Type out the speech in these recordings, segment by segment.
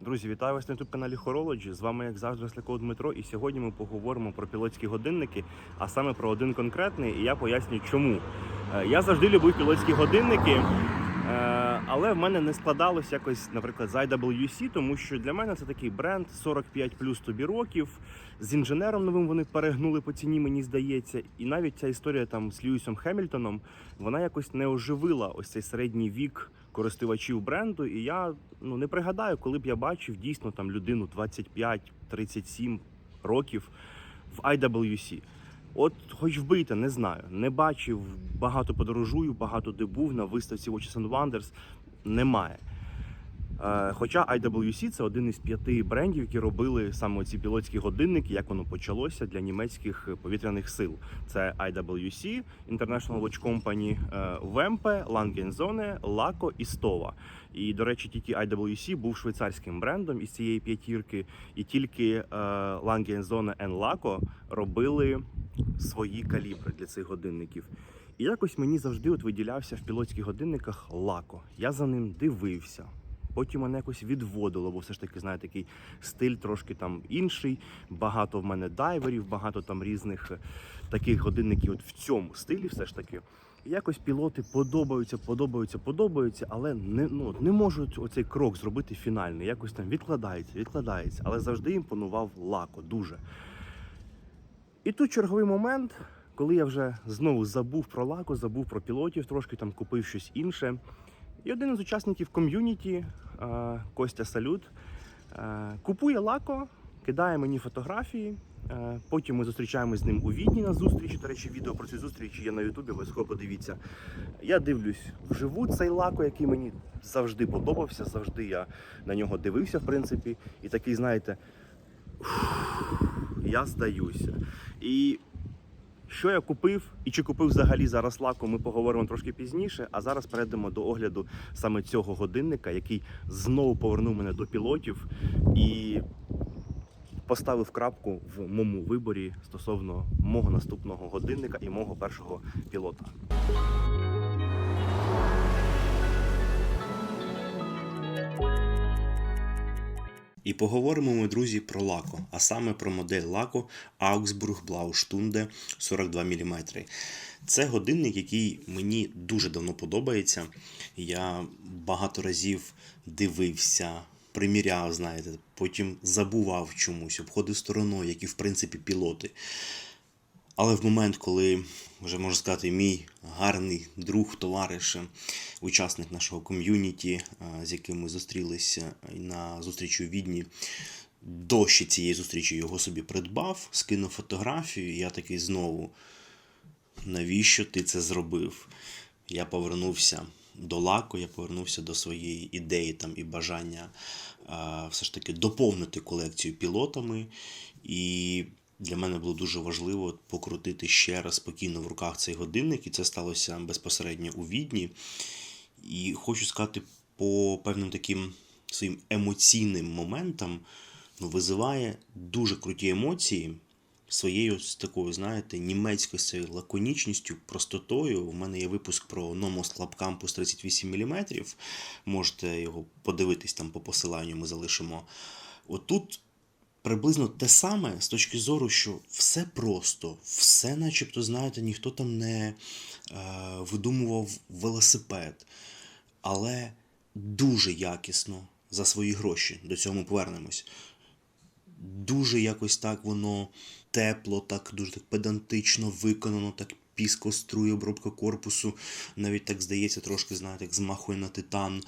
Друзі, вітаю вас на youtube каналі Horology. З вами, як завжди, Росляков Дмитро. І сьогодні ми поговоримо про пілотські годинники, а саме про один конкретний, і я поясню, чому. Е, Я завжди любив пілотські годинники, е, але в мене не складалось якось, наприклад, з IWC, тому що для мене це такий бренд 45 плюс тобі років. З інженером новим вони перегнули по ціні, мені здається. І навіть ця історія там з Льюісом Хемільтоном вона якось не оживила ось цей середній вік користувачів бренду. І я ну не пригадаю, коли б я бачив дійсно там людину 25-37 років в IWC. От, хоч вбийте, не знаю. Не бачив, багато подорожую, багато де був на виставці Watches and Wonders. Немає. Е, Хоча IWC це один із п'яти брендів, які робили саме ці пілотські годинники, як воно почалося для німецьких повітряних сил. Це IWC, International Watch Company, е, Wempe, Lange Laco і Stova. І, до речі, тільки IWC був швейцарським брендом із цієї п'ятірки, і тільки е, Lange Zone and Laco робили свої калібри для цих годинників. І якось мені завжди от виділявся в пілотських годинниках Laco. Я за ним дивився. Потім мене якось відводило, бо все ж таки, знаєте, такий стиль трошки там інший. Багато в мене дайверів, багато там різних е, таких годинників от в цьому стилі, все ж таки. Якось пілоти подобаються, подобаються, подобаються, але не, ну, не можуть оцей крок зробити фінальний. Якось там відкладається, відкладається. Але завжди імпонував лако дуже. І тут черговий момент, коли я вже знову забув про лако, забув про пілотів, трошки там купив щось інше. І один із учасників ком'юніті, е, Костя Салют, е, купує лако, кидає мені фотографії. е, Потім ми зустрічаємось з ним у Відні на зустрічі. До речі, відео про цю зустріч є на Ютубі, обов'язково подивіться. Я дивлюсь вживу цей лако, який мені завжди подобався, завжди я на нього дивився, в принципі. І такий, знаєте, я здаюся. І що я купив і чи купив взагалі зараз лаку, ми поговоримо трошки пізніше. А зараз перейдемо до огляду саме цього годинника, який знову повернув мене до пілотів і поставив крапку в моєму виборі стосовно мого наступного годинника і мого першого пілота. І поговоримо ми, друзі, про лако, а саме про модель лако Augsburg Blaustunde 42 мм. Це годинник, який мені дуже давно подобається. Я багато разів дивився, приміряв, знаєте, потім забував чомусь, обходив стороною, як і в принципі пілоти. Але в момент, коли вже можна сказати, мій гарний друг, товариш, учасник нашого ком'юніті, з яким ми зустрілися на зустрічі у Відні, до ще цієї зустрічі його собі придбав, скинув фотографію, і я такий знову. Навіщо ти це зробив? Я повернувся до лаку, я повернувся до своєї ідеї там і бажання все ж таки доповнити колекцію пілотами. І для мене було дуже важливо покрутити ще раз спокійно в руках цей годинник, і це сталося безпосередньо у відні. І хочу сказати, по певним таким своїм емоційним моментам ну, визиває дуже круті емоції своєю такою, знаєте, німецькою лаконічністю, простотою. У мене є випуск про Nomos Club Campus 38 мм. Можете його подивитись там по посиланню, ми залишимо. Отут приблизно те саме з точки зору, що все просто, все, начебто, знаєте, ніхто там не е, видумував велосипед, але дуже якісно за свої гроші. До цього ми повернемось. Дуже якось так воно тепло, так дуже так педантично виконано, так піскострує обробка корпусу. Навіть так здається, трошки, знаєте, як змахує на титан.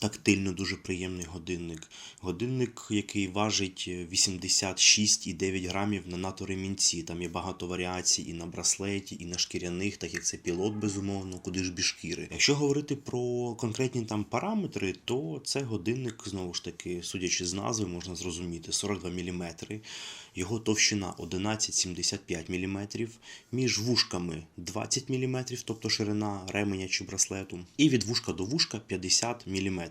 Тактильно дуже приємний годинник. Годинник, який важить 86,9 грамів на НАТО ремінці. Там є багато варіацій і на браслеті, і на шкіряних, так як це пілот, безумовно, куди ж без шкіри. Якщо говорити про конкретні там параметри, то це годинник, знову ж таки, судячи з назви, можна зрозуміти 42 мм. Його товщина 11,75 мм, між вушками 20 мм, тобто ширина ременя чи браслету, і від вушка до вушка 50 мм. Мм.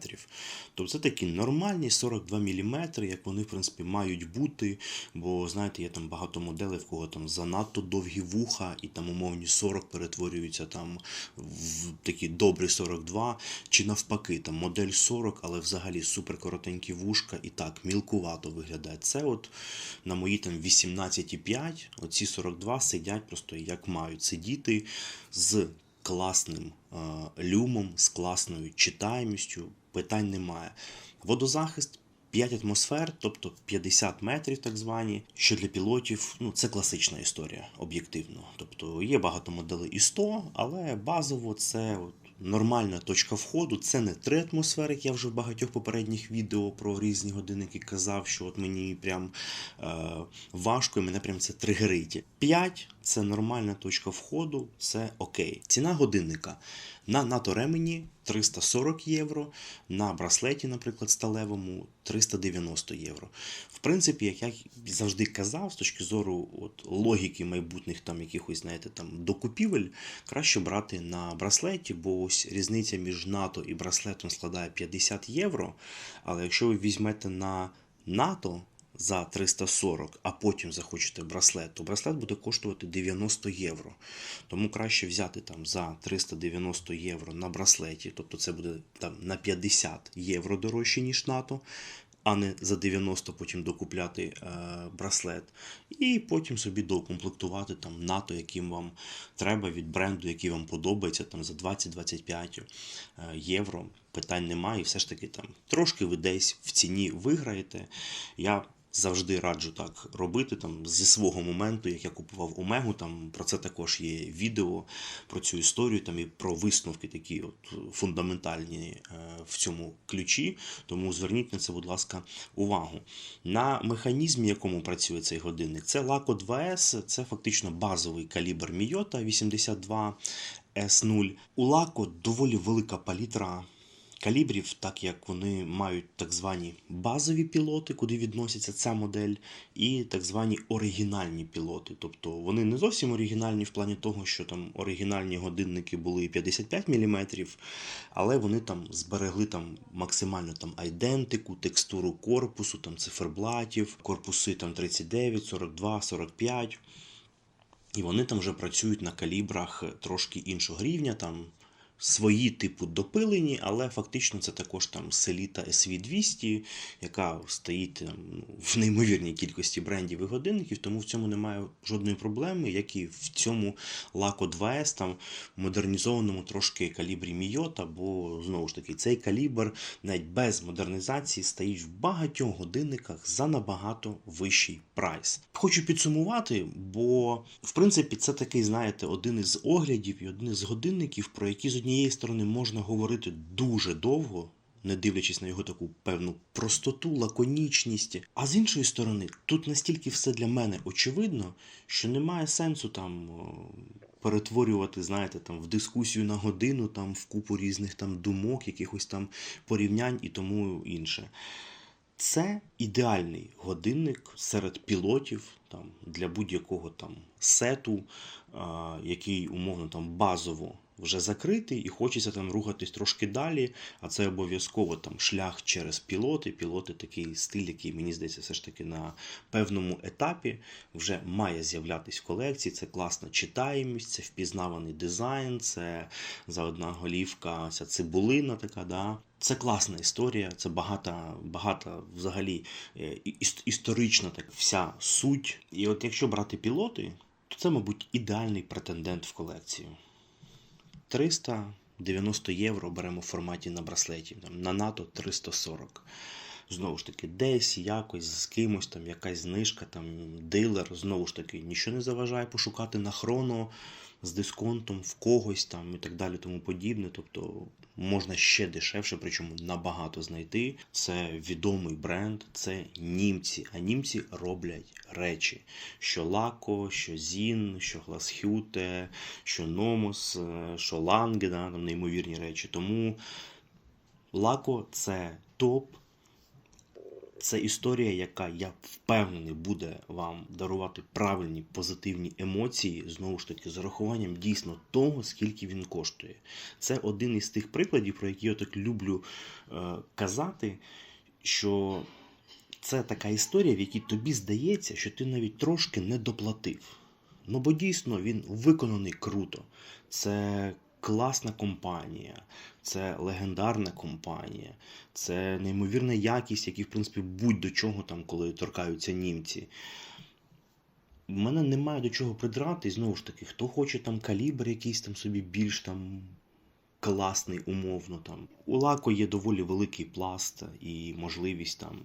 Тобто це такі нормальні 42 мм, як вони, в принципі, мають бути. Бо, знаєте, є там багато моделей, в кого там занадто довгі вуха, і там умовні 40 перетворюються там в такі добрі 42, чи навпаки, там модель 40, але взагалі супер коротенькі вушка, і так мілкувато виглядає. Це от на мої там 18,5, оці 42 сидять просто як мають сидіти з класним е, люмом, з класною читаємістю, питань немає. Водозахист 5 атмосфер, тобто 50 метрів, так звані, що для пілотів ну, це класична історія, об'єктивно. Тобто є багато моделей і 100, але базово це от нормальна точка входу. Це не 3 атмосфери, як я вже в багатьох попередніх відео про різні годинники казав, що от мені прям е, важко і мене прям це тригерить. 5 це нормальна точка входу, це окей. Ціна годинника на НАТО ремені 340 євро, на браслеті, наприклад, сталевому 390 євро. В принципі, як я завжди казав, з точки зору от, логіки майбутніх там якихось, знаєте, там докупівель, краще брати на браслеті, бо ось різниця між НАТО і браслетом складає 50 євро. Але якщо ви візьмете на НАТО за 340, а потім захочете браслет, то браслет буде коштувати 90 євро. Тому краще взяти там за 390 євро на браслеті, тобто це буде там на 50 євро дорожче, ніж НАТО. А не за 90 потім докупляти е, браслет, і потім собі доукомплектувати там НАТО, яким вам треба від бренду, який вам подобається, там за 20-25 е, євро. Питань немає, і все ж таки там трошки ви десь в ціні виграєте. Я завжди раджу так робити там зі свого моменту, як я купував Омегу. Там про це також є відео про цю історію, там і про висновки такі от фундаментальні е, в цьому ключі. Тому зверніть на це, будь ласка, увагу. На механізмі, якому працює цей годинник, це Laco 2S, це фактично базовий калібр Мійота 82 S0. У Laco доволі велика палітра калібрів, так як вони мають так звані базові пілоти, куди відноситься ця модель, і так звані оригінальні пілоти. Тобто вони не зовсім оригінальні в плані того, що там оригінальні годинники були 55 мм, але вони там зберегли там максимально там айдентику, текстуру корпусу, там циферблатів, корпуси там 39, 42, 45. І вони там вже працюють на калібрах трошки іншого рівня, там свої типу допилені, але фактично це також там Селіта SV200, яка стоїть ну, в неймовірній кількості брендів і годинників, тому в цьому немає жодної проблеми, як і в цьому Laco 2S, там модернізованому трошки калібрі Мійота, бо знову ж таки цей калібр навіть без модернізації стоїть в багатьох годинниках за набагато вищий прайс. Хочу підсумувати, бо в принципі це такий, знаєте, один із оглядів і один із годинників, про які з однієї сторони можна говорити дуже довго. Не дивлячись на його таку певну простоту, лаконічність. А з іншої сторони, тут настільки все для мене очевидно, що немає сенсу там перетворювати, знаєте, там в дискусію на годину, там в купу різних там думок, якихось там порівнянь і тому інше. Це ідеальний годинник серед пілотів там, для будь-якого там сету, а, який умовно там базово вже закритий, і хочеться там рухатись трошки далі. А це обов'язково там шлях через пілоти. Пілоти такий стиль, який мені здається, все ж таки на певному етапі вже має з'являтись в колекції. Це класна читаємість, це впізнаваний дизайн, це заодна голівка, ця цибулина така. да. Це класна історія, це багата, багата взагалі е, іс- історична так вся суть. І от якщо брати пілоти, то це, мабуть, ідеальний претендент в колекцію. 390 євро беремо в форматі на браслеті, на НАТО 340. Знову ж таки, десь якось з кимось, там якась знижка, там дилер, знову ж таки, нічого не заважає пошукати на хроно з дисконтом в когось там і так далі, тому подібне. Тобто можна ще дешевше, причому набагато знайти. Це відомий бренд, це німці. А німці роблять речі: що Лако, що Зін, що Гласхюте, що Номос, е, що Ланге, да, там неймовірні речі. Тому Лако це топ. Це історія, яка я впевнений буде вам дарувати правильні позитивні емоції, знову ж таки, з урахуванням дійсно того, скільки він коштує. Це один із тих прикладів, про які я так люблю е, казати, що це така історія, в якій тобі здається, що ти навіть трошки не доплатив. Ну бо дійсно він виконаний круто. Це класна компанія, це легендарна компанія, це неймовірна якість, які, в принципі будь-до чого там, коли торкаються німці. У мене немає до чого придрати, і знову ж таки, хто хоче там калібр якийсь там собі більш там класний, умовно там. У Лако є доволі великий пласт і можливість там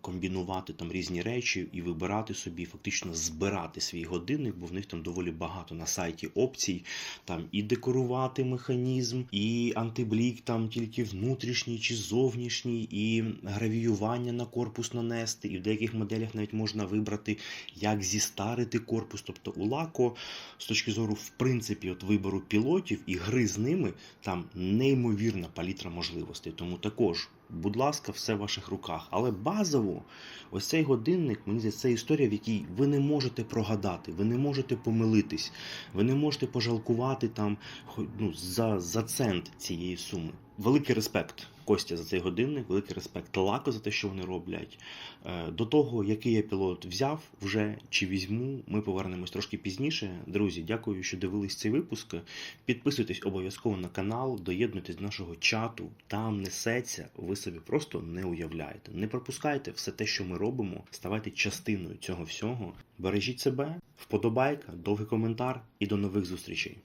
комбінувати там різні речі і вибирати собі, фактично збирати свій годинник, бо в них там доволі багато на сайті опцій. Там і декорувати механізм, і антиблік там тільки внутрішній чи зовнішній, і гравіювання на корпус нанести. І в деяких моделях навіть можна вибрати, як зістарити корпус. Тобто у Лако з точки зору, в принципі, от вибору пілотів і гри з ними, там неймовірна палітра можливостей. Тому також, будь ласка, все в ваших руках. Але базово, ось цей годинник, мені здається, це історія, в якій ви не можете прогадати, ви не можете помилитись, ви не можете пожалкувати там ну, за, за цент цієї суми. Великий респект Костя за цей годинник, великий респект Лако за те, що вони роблять. Е, До того, який я пілот взяв вже чи візьму, ми повернемось трошки пізніше. Друзі, дякую, що дивились цей випуск. Підписуйтесь обов'язково на канал, доєднуйтесь до нашого чату. Там несеться, ви собі просто не уявляєте. Не пропускайте все те, що ми робимо. Ставайте частиною цього всього. Бережіть себе, вподобайка, довгий коментар і до нових зустрічей.